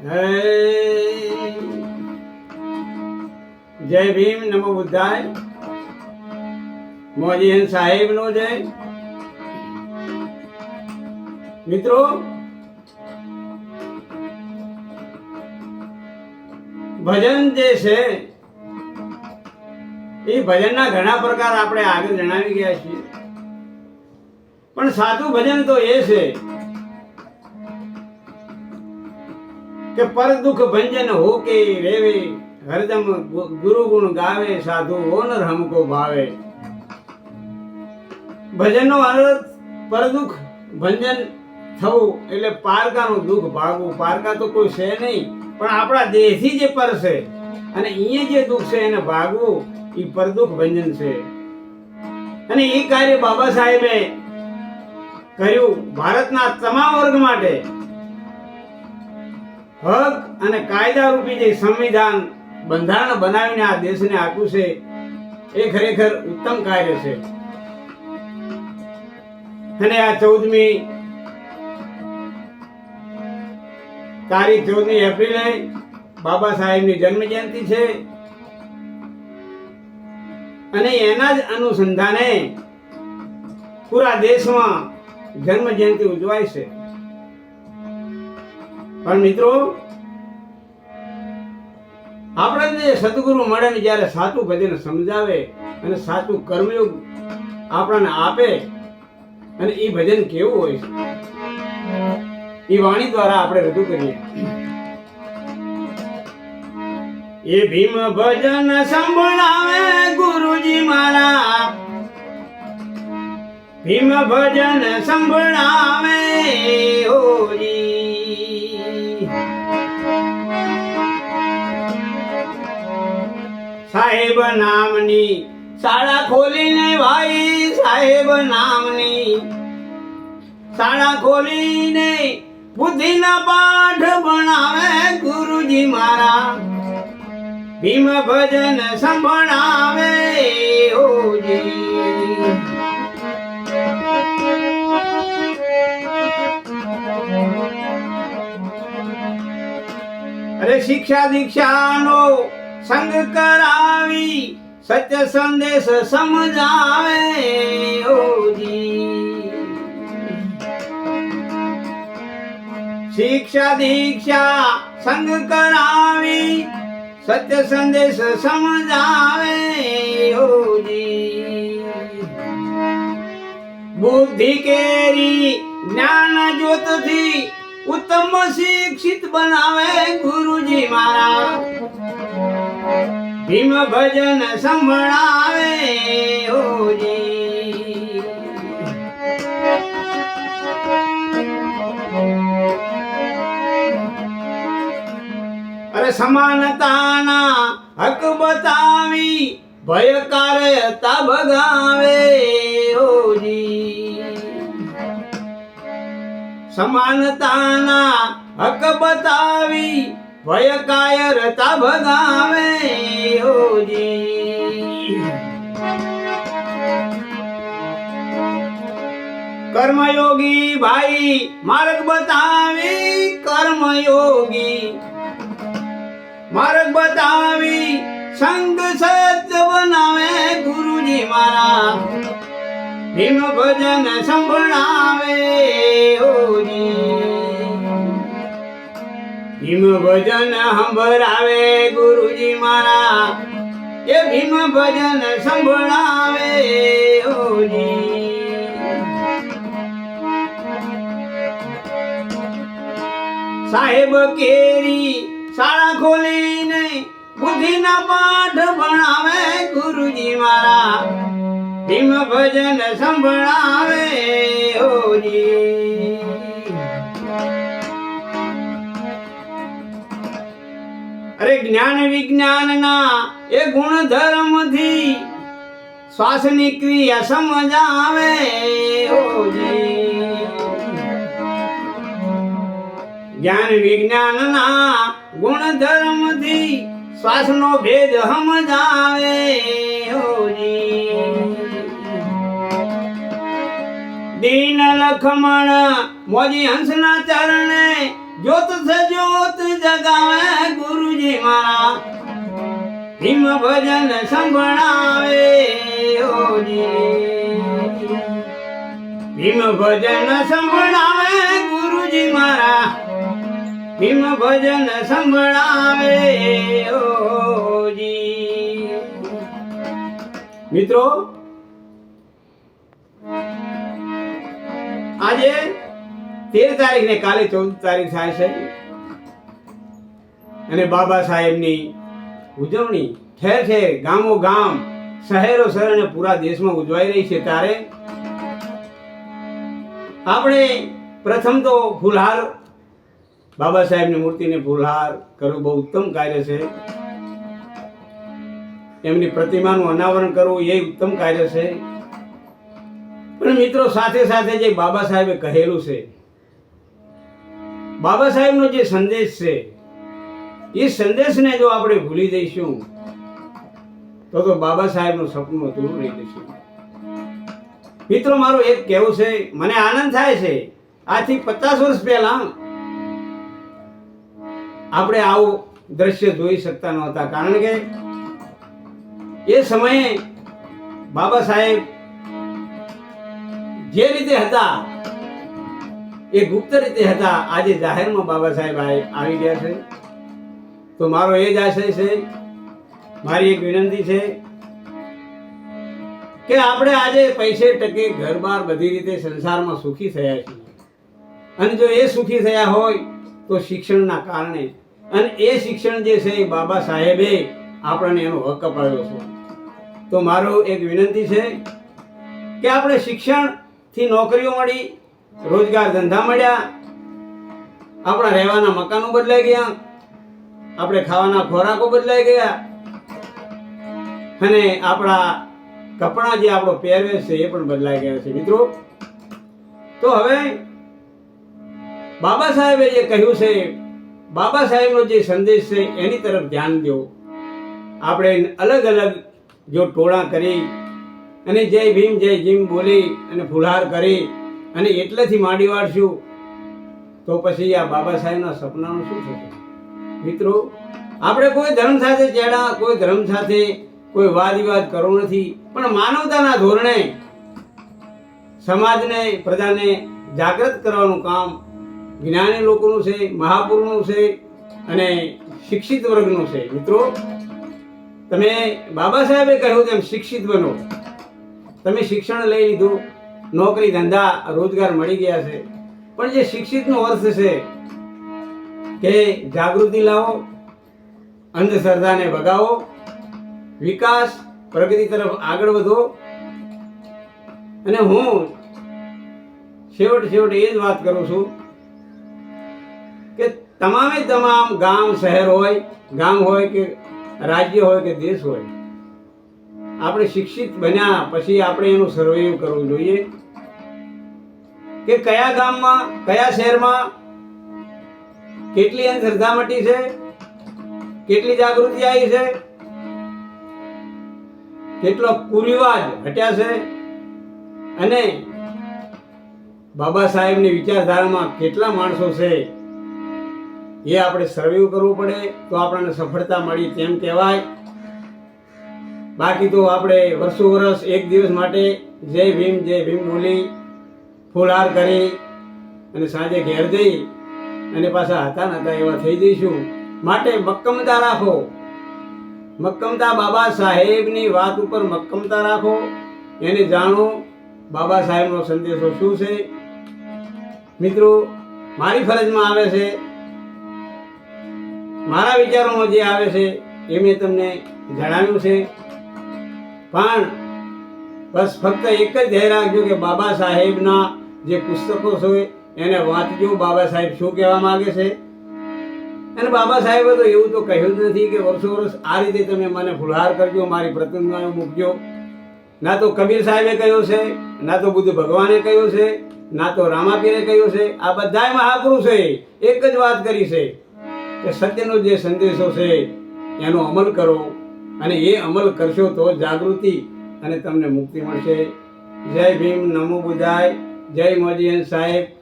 જય ભીમ નમો બુદ્ધાય. મોજી સાહેબ નો જય. મિત્રો, ભજન જે છે, એ ભજનના ઘણા પ્રકાર આપણે આગળ જણાવી ગયા છીએ. પણ સાચું ભજન તો એ છે કે પર દુઃખ ભંજન હોકે રેવે, હરદમ ગુરુ ગુણ ગાવે, સાધુ ઓનર હમકો ભાવે. ભજનનો અર્થ પર દુઃખ ભંજન થવું એટલે પારકાનું દુઃખ ભાગવું. પારકા તો કોઈ છે નહીં, પણ આપણા દેહથી જે પર છે અને અહીંયા જે દુઃખ છે એને ભાગવું એ પરદુખ ભંજન છે. અને એ કાર્ય બાબા સાહેબે કર્યું ભારતના તમામ વર્ગ માટે. હક અને કાયદા રૂપી જે સંવિધાન બંધારણ બનાવીને આ દેશને આપ્યું છે, એ ખરેખર ઉત્તમ કાર્ય છે. અને આ ચૌદમી તારીખ ચૌદમી એપ્રિલે બાબા સાહેબની જન્મ જયંતિ છે. અને એના જ અનુસંધાને પૂરા દેશમાં જન્મ જયંતિ ઉજવાય છે. પણ મિત્રો આપણે જે સદગુરુ મળે ને જ્યારે સાચું ભજન સમજાવે અને સાચું કર્મયોગ આપણને આપે અને એ ભજન કેવું હોય છે? એ વાણી દ્વારા આપણે રજૂ કરીએ. એ ભીમ ભજન સંભળાવે ગુરુજી મારા. ભીમ ભજન સંભળાવે હોજી. સાહેબ નામની શાળા ખોલીને ભાઈ, સાહેબ નામની શાળા ખોલીને બુદ્ધિના પાઠ ભણાવે ગુરુજી મારા. ભીમ ભજન સંભળાવે અરે શિક્ષા દીક્ષાનો સંગ કરાવી, સત્ય સંદેશ સમજાવે ઓજી. શિક્ષા દીક્ષા સંગ કરાવી, સત્ય સંદેશ સમજાવે ઓજી. બુદ્ધિ કેરી જ્ઞાન જ્યોતથી ઉત્તમ શિક્ષિત બનાવે ગુરુજી મારા. ભીમ ભજન સંભળાવે હોજી. અરે સમાનતાના હક બતાવી ભયકારતા ભગાવે હોજી. સમાનતાના હક બતાવી ભય કાયરતા ભગાવે હોજી કર્મયોગી ભાઈ માર્ગ બતાવી કર્મયોગી માર્ગ બતાવી સંગ સત્ય બનાવે ગુરુજી મારા ભીમ ભજન સંભળાવે હોજી ભીમ ભજન સંભળાવે ગુરુજી મારા. એ ભીમ ભજન સંભળાવે સાહેબ કેરી શાળા ખોલીને બુદ્ધિના પાઠ ભણાવે ગુરુજી મારા. ભીમ ભજન સંભળાવે હોજી જ્ઞાન વિજ્ઞાનના એ ગુણધર્મથી શ્વાસની ક્રિયા સમજાવે. જ્ઞાન વિજ્ઞાનના ગુણધર્મથી શ્વાસનો ભેદ સમજાવે. દીન લખમણ મોજી હંસના ચરણે જ્યોત સે જ્યોત જગાવે ગુરુજી મારા. ભીમ ભજન સંભળાવે ભીમ ભજન સંભળાવે ગુરુજી મારા. ભીમ ભજન સંભળાવે મિત્રો, આજે તેર તારીખ ને કાલે ચૌદ તારીખ થાય છે. અને બાબા સાહેબની ઉજવણી ઠેર ઠેર ગામો ગામ, શહેરો શહેર અને પૂરા દેશમાં ઉજવાઈ રહી છે ત્યારે આપણે પ્રથમ તો ફૂલહાર, બાબા સાહેબની મૂર્તિને ફૂલહાર કરવું બહુ ઉત્તમ કાર્ય છે. એમની પ્રતિમાનું અનાવરણ કરવું એ ઉત્તમ કાર્ય છે. પણ મિત્રો સાથે સાથે જે બાબા સાહેબે કહેલું છે બાબા સાહેબનો જે સંદેશ છે, એ સંદેશને જો આપણે ભૂલી જઈશું, તો તો બાબા સાહેબનું સપનું અધૂરું રહી જશે. મિત્રો, મારું એક કહેવું છે, મને આનંદ થાય છે આથી પચાસ વર્ષ પહેલા આપણે આવું દ્રશ્ય જોઈ શકતા નહોતા. કારણ કે એ સમયે બાબા સાહેબ જે રીતે હતા એ ગુપ્ત રીતે હતા. આજે જાહેરમાં બાબા સાહેબ આવી ગયા છે. તો મારો એ જ આશય છે. મારી એક વિનંતી છે કે આપણે આજે પૈસે ટકે ઘર બહાર બધી રીતે સંસારમાં સુખી થયા છીએ. અને જો એ સુખી થયા હોય તો શિક્ષણના કારણે. અને એ શિક્ષણ જે છે એ બાબા સાહેબે આપણને એનો હક અપાવ્યો છે. તો મારો એક વિનંતી છે કે આપણે શિક્ષણથી નોકરીઓ મળી રોજગાર ધંધા મળ્યા. આપણા રહેવાના મકાનો બદલાઈ ગયા. આપણે ખાવાના ખોરાકો બદલાઈ ગયા. અને આપણા કપડાં જે આપણો પહેરવેશ છે એ પણ બદલાઈ ગયા છે, મિત્રો. તો હવે બાબા સાહેબે જે કહ્યું છે, બાબા સાહેબનો જે સંદેશ છે, એની તરફ ધ્યાન દો. આપણે અલગ અલગ જો ટોળા કરી અને જય ભીમ, જય જીમ બોલી અને ફુલહાર કરી અને એટલેથી માંડી વાળશું તો પછી આ બાબા સાહેબના સપનાનું શું થશે? મિત્રો, આપણે કોઈ ધર્મ સાથે ચેડા, કોઈ ધર્મ સાથે કોઈ વાદ વિવાદ કરવો નથી, પણ માનવતાના ધોરણે સમાજને, પ્રજાને જાગૃત કરવાનું કામ જ્ઞાની લોકોનું છે, મહાપુરુષનું છે અને શિક્ષિત વર્ગનું છે. મિત્રો, તમે બાબા સાહેબે કહ્યું તેમ શિક્ષિત બનો. તમે શિક્ષણ લઈ લીધું નોકરી ધંધા, રોજગાર મળી ગયા છે. પણ જે શિક્ષિતનો અર્થ છે કે જાગૃતિ લાવો, અંધશ્રદ્ધાને ભગાવો, વિકાસ, પ્રગતિ તરફ આગળ વધો. અને હું છેવટ છેવટ એ જ વાત કરું છું કે તમામે તમામ ગામ, શહેર હોય, ગામ હોય કે રાજ્ય હોય કે દેશ હોય, આપણે શિક્ષિત બન્યા પછી આપણે એનું સર્વેયું કરવું જોઈએ. કે કયા ગામમાં, કયા શહેરમાં, કેટલી અંધશ્રદ્ધા મટી છે, કેટલી જાગૃતિ આવી છે, કેટલો કુરિવાજ હટ્યા છે, અને બાબા સાહેબની વિચારધારામાં કેટલા માણસો છે, એ આપણે સર્વિવ કરવું પડે, તો આપણને સફળતા મળી તેમ કહેવાય. બાકી તો આપણે વર્ષો વર્ષ એક દિવસ માટે જય ભીમ જય ભીમ બોલી ફૂલહાર કરી અને સાંજે ઘેર જઈ અને પાછા હતા નતા એવા થઈ જઈશું. માટે મક્કમતા રાખો. મક્કમતા બાબા સાહેબની વાત ઉપર મક્કમતા રાખો. એને જાણો બાબા સાહેબનો સંદેશો શું છે. મિત્રો, મારી ફરજમાં આવે છે. મારા વિચારોમાં જે આવે છે એ મેં તમને જણાવ્યું છે. પણ બસ ફક્ત એક જ ધ્યાન રાખજો કે બાબા સાહેબના જે પુસ્તકો છે, એને વાંચજો. બાબા સાહેબ શું કહેવા માંગે છે? અને બાબા સાહેબે તો એવું તો કહ્યું જ નથી કે વર્ષો વર્ષ આ રીતે તમે મને ફુલહાર કરજો, મારી પ્રતિમા મૂકજો. ના તો કબીર સાહેબે કહ્યું છે, ના તો બુદ્ધ ભગવાને કહ્યું છે, ના તો રામાપીરે કહ્યું છે. આ બધા મહાપુરુષે એક જ વાત કરી છે કે સત્યનો જે સંદેશો છે, એનો અમલ કરો. અને એ અમલ કરશો તો જાગૃતિ અને તમને મુક્તિ મળશે. જય ભીમ, નમો બુધાય. જય મોદી સાહેબ.